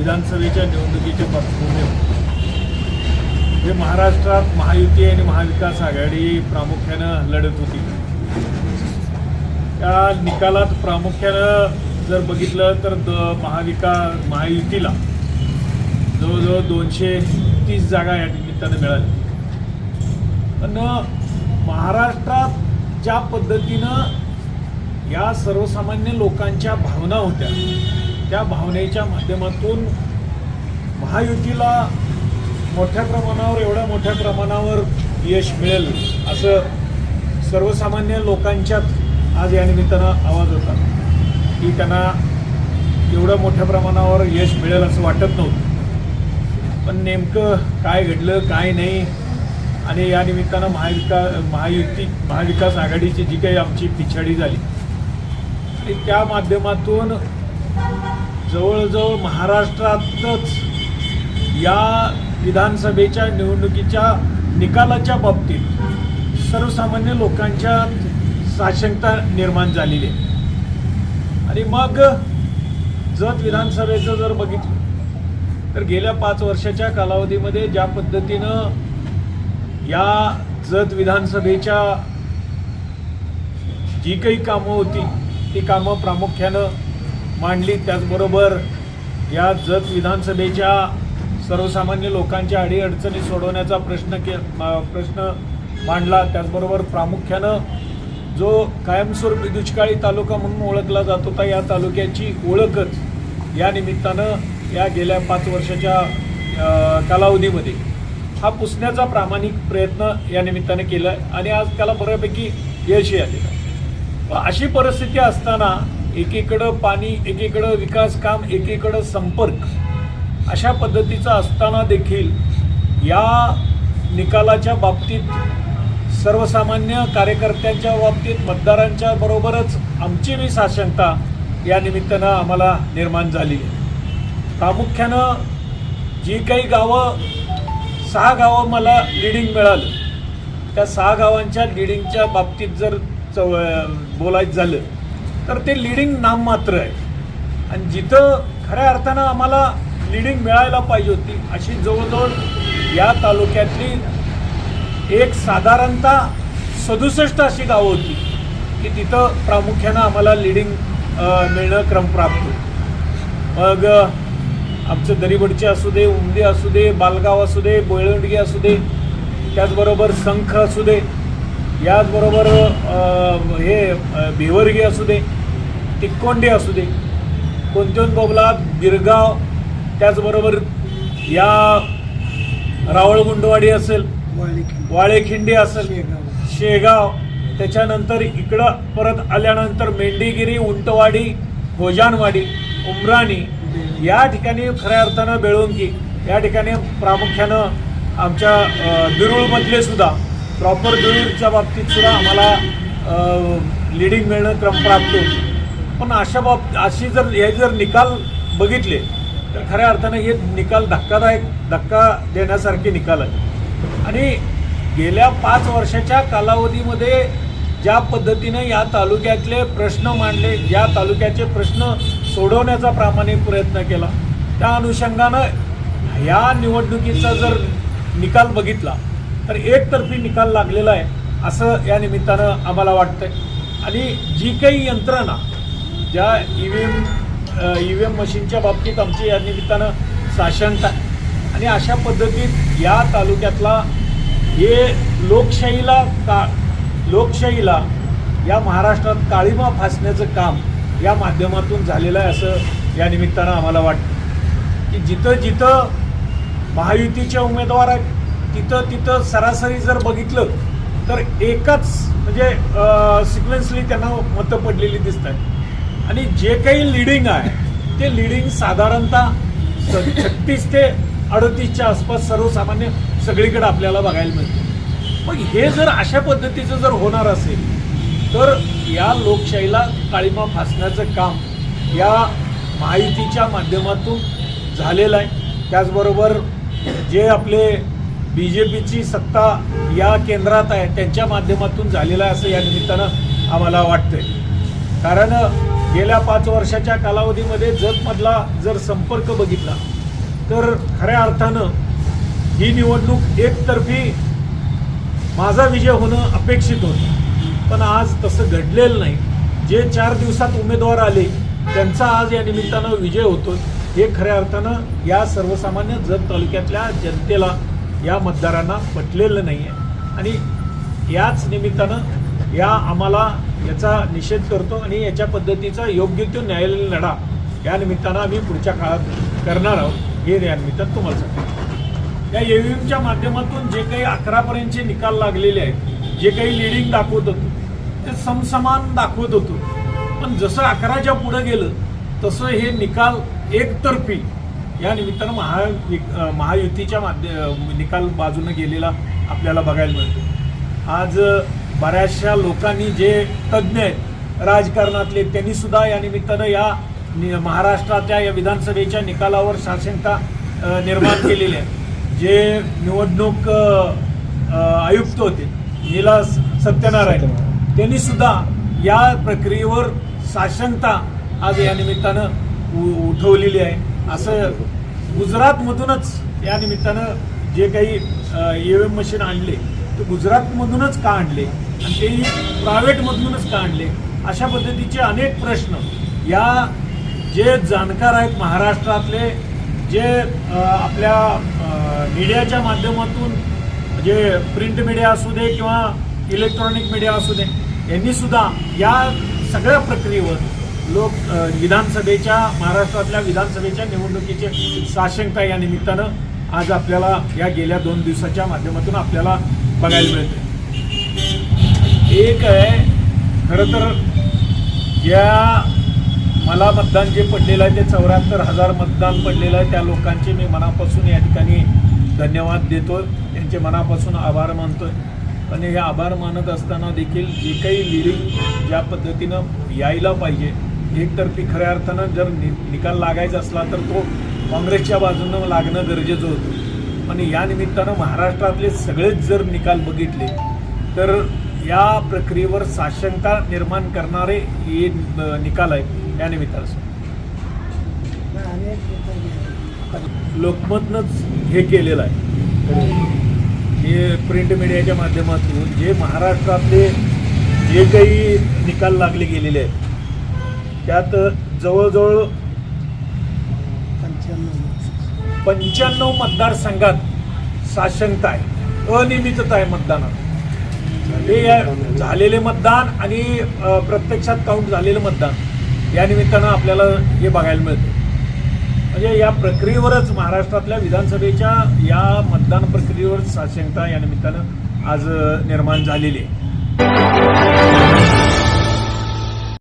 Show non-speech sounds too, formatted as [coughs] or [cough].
विधानसभेच्या निवडणुकीच्या पार्श्वभूमीवर हे महाराष्ट्रात महायुती आणि महाविकास आघाडी प्रामुख्यानं लढत होती. त्या निकालात प्रामुख्यानं जर बघितलं तर द महाविकास महायुतीला जवळजवळ दोनशे तीस जागा या निमित्तानं मिळाली. पण महाराष्ट्रात ज्या पद्धतीनं या सर्वसामान्य लोकांच्या भावना होत्या त्या भावनेच्या माध्यमातून महायुतीला मोठ्या प्रमाणावर एवढ्या मोठ्या प्रमाणावर यश मिळेल असं सर्वसामान्य लोकांच्यात आज या निमित्तानं आवाज होता. की त्यांना एवढं मोठ्या प्रमाणावर यश मिळेल असं वाटत नव्हतं. पण नेमकं काय घडलं काय नाही आणि या निमित्तानं महाविका महायुती महाविकास आघाडीची जी काही आमची पिछाडी झाली आणि त्या माध्यमातून जवळजवळ महाराष्ट्रातच या विधानसभेच्या निवडणुकीच्या निकालाच्या बाबतीत सर्वसामान्य लोकांच्या साशंकता निर्माण झालेली आहे. आणि मग जत विधानसभेचं जर बघितलं तर गेल्या पाच वर्षाच्या कालावधीमध्ये ज्या पद्धतीनं या जत विधानसभेच्या जी काही कामं होती ती कामं प्रामुख्यानं मांडली. त्याचबरोबर या जत विधानसभेच्या सर्वसामान्य लोकांच्या अडीअडचणी सोडवण्याचा प्रश्न के मा- प्रश्न मांडला. त्याचबरोबर प्रामुख्यानं जो कायमस्वरूपी दुष्काळी तालुका म्हणून ओळखला जात होता या तालुक्याची ओळखच या निमित्तानं या गेल्या पाच वर्षाच्या कालावधीमध्ये. हा पुसण्याचा प्रामाणिक प्रयत्न या निमित्तानं केला आहे आणि आज त्याला बऱ्यापैकी यशही आलेलं अशी परिस्थिती असताना एकीकडं पाणी एकीकडं विकास काम एकीकडं संपर्क अशा पद्धतीचं असताना देखील या निकालाच्या बाबतीत सर्वसामान्य कार्यकर्त्यांच्या बाबतीत मतदारांच्या बरोबरच आमची बी साशंकता या निमित्तानं आम्हाला निर्माण झाली. प्रामुख्यानं जी काही गावं सहा गावं मला लिडिंग मिळालं. त्या सहा गावांच्या लिडिंगच्या बाबतीत जर चव बोलायचं झालं तर ते लिडिंग नाममात्र आहे आणि जिथं खऱ्या अर्थानं आम्हाला लिडिंग मिळायला पाहिजे होती अशी जवळजवळ या तालुक्यातली एक साधारणतः सदुसष्ट अशी गावं होती की तिथं प्रामुख्यानं आम्हाला लिडिंग मिळणं क्रमप्राप्त होतं. मग आमचं दरीबडचे असू दे उमदे असू दे बालगाव असू दे बोळवंडगी असू दे त्याचबरोबर संख असू दे याचबरोबर हे भिवर्गी असू दे तिक्कोंडी असू दे कोणत्योन बोबला गिरगाव त्याचबरोबर या रावळगुंडवाडी असेल वाळेखिंडी असेल शेगाव त्याच्यानंतर इकडं परत आल्यानंतर मेंढीगिरी उंटवाडी भोजानवाडी उमराणी या ठिकाणी खऱ्या अर्थानं बेळुंगी या ठिकाणी प्रामुख्यानं आमच्या बिरुळमधले सुद्धा प्रॉपर दूरच्या बाबतीत सुद्धा आम्हाला लिडिंग मिळणं क्रमप्राप्त होतं पण अशा बाब अशी जर हे जर निकाल बघितले तर खऱ्या अर्थाने हे निकाल धक्कादायक धक्का देण्यासारखे निकाल आहे आणि गेल्या पाच वर्षाच्या कालावधीमध्ये ज्या पद्धतीनं या तालुक्यातले प्रश्न मांडले या तालुक्याचे प्रश्न सोडवण्याचा प्रामाणिक प्रयत्न केला त्या अनुषंगानं ह्या निवडणुकीचा जर निकाल बघितला तर एकतर्फी निकाल लागलेला आहे असं या निमित्तानं आम्हाला वाटतंय. आणि जी काही यंत्रणा ज्या E V M E V M machine बाबतीत आमची या निमित्तानं साशंकता आहे. आणि अशा पद्धतीत या तालुक्यातला हे लोकशाहीला का लोकशाहीला या महाराष्ट्रात काळीमा फासण्याचं काम या माध्यमातून झालेलं आहे असं या निमित्तानं आम्हाला वाटतं की जिथं जिथं महायुतीचे उमेदवार आहेत तिथं तिथं सरासरी जर बघितलं तर एकाच म्हणजे सिक्वेन्सली त्यांना मतं पडलेली दिसत आहेत आणि जे काही लिडिंग आहे ते लिडिंग साधारणतः छत्तीस ते अडतीसच्या आसपास सर्वसामान्य सगळीकडे आपल्याला बघायला मिळते. मग हे जर अशा पद्धतीचं जर होणार असेल तर या लोकशाहीला काळीमा फासण्याचं काम या माहितीच्या माध्यमातून झालेलं आहे. त्याचबरोबर जे आपले बी जे पीची सत्ता या केंद्रात आहे त्यांच्या माध्यमातून झालेला आहे असं या निमित्तानं आम्हाला वाटतंय. कारण गेल्या पाच वर्षाच्या कालावधीमध्ये जतमधला जर संपर्क बघितला तर खऱ्या अर्थानं ही निवडणूक एकतर्फी माझा विजय होणं अपेक्षित होतं. पण आज तसं घडलेलं नाही. जे चार दिवसात उमेदवार आले त्यांचा आज या निमित्तानं विजय होतो हे खऱ्या अर्थानं या सर्वसामान्य जत तालुक्यातल्या जनतेला या मतदारांना पटलेलं नाही आहे आणि याच निमित्तानं या आम्हाला याचा निषेध करतो आणि याच्या पद्धतीचा योग्य तो न्यायालयीन लढा या निमित्तानं आम्ही पुढच्या काळात करणार आहोत. हे या निमित्तानं तुम्हाला सांगतो. या एव्हीएमच्या माध्यमातून जे काही अकरापर्यंतचे निकाल लागलेले आहेत जे काही लिडिंग दाखवत होतो ते समसमान दाखवत होतो. पण जसं अकराच्या पुढं गेलं तसं हे निकाल एकतर्फी या निमित्तानं महा महायुतीच्या माध्य निकाल बाजूने गेलेला आपल्याला बघायला मिळतो. आज बऱ्याचशा लोकांनी जे तज्ज्ञ आहेत राजकारणातले त्यांनी सुद्धा या निमित्तानं या महाराष्ट्राच्या या विधानसभेच्या निकालावर साशंकता अं, निर्माण [coughs] केलेली आहे. जे निवडणूक आयुक्त होते नीला सत्यनारायण त्यांनी सुद्धा या प्रक्रियेवर साशंकता आज या निमित्तानं उठवलेली आहे. असं गुजरातमधूनच या निमित्तानं जे काही ई एम मशीन आणले ते गुजरातमधूनच का आणले आणि तेही प्रायव्हेटमधूनच का आणले? अशा पद्धतीचे अनेक प्रश्न या जे जाणकार आहेत महाराष्ट्रातले जे आपल्या मीडियाच्या माध्यमातून जे प्रिंट मीडिया असू दे किंवा इलेक्ट्रॉनिक मीडिया असू दे यांनीसुद्धा या सगळ्या प्रक्रियेवर लोक विधानसभेच्या महाराष्ट्रातल्या विधानसभेच्या निवडणुकीचे साशंकता या निमित्तानं आज आपल्याला या गेल्या दोन दिवसाच्या माध्यमातून आपल्याला बघायला मिळते एक आहे खरं तर या मला मतदान जे पडलेलं आहे ते चौऱ्याहत्तर हजार मतदान पडलेलं आहे. त्या लोकांचे मी मनापासून या ठिकाणी धन्यवाद देतो त्यांचे मनापासून आभार मानतो पण हे आभार मानत असताना देखील जे काही लिडिंग ज्या पद्धतीनं यायला पाहिजे एकतर्फी खऱ्या अर्थानं जर नि निकाल लागायचा असला तर तो काँग्रेसच्या बाजूनं लागणं गरजेचं होतं. पण या निमित्तानं महाराष्ट्रातले सगळेच जर निकाल बघितले तर या प्रक्रियेवर साशंकता निर्माण करणारे हे निकाल आहे या निमित्तानं. लोकमतनंच हे केलेलं आहे. हे प्रिंट मीडियाच्या माध्यमातून जे महाराष्ट्रातले जे काही निकाल लागले गेलेले आहेत त्यात जवळजवळ पंच्याण्णव मतदारसंघात साशंकता आहे. अनियमितता आहे मतदानात. हे या झालेले मतदान आणि प्रत्यक्षात काउंट झालेलं मतदान या निमित्तानं आपल्याला हे बघायला मिळतं. म्हणजे या प्रक्रियेवरच महाराष्ट्रातल्या विधानसभेच्या या मतदान प्रक्रियेवर साशंकता या निमित्तानं आज निर्माण झालेली आहे.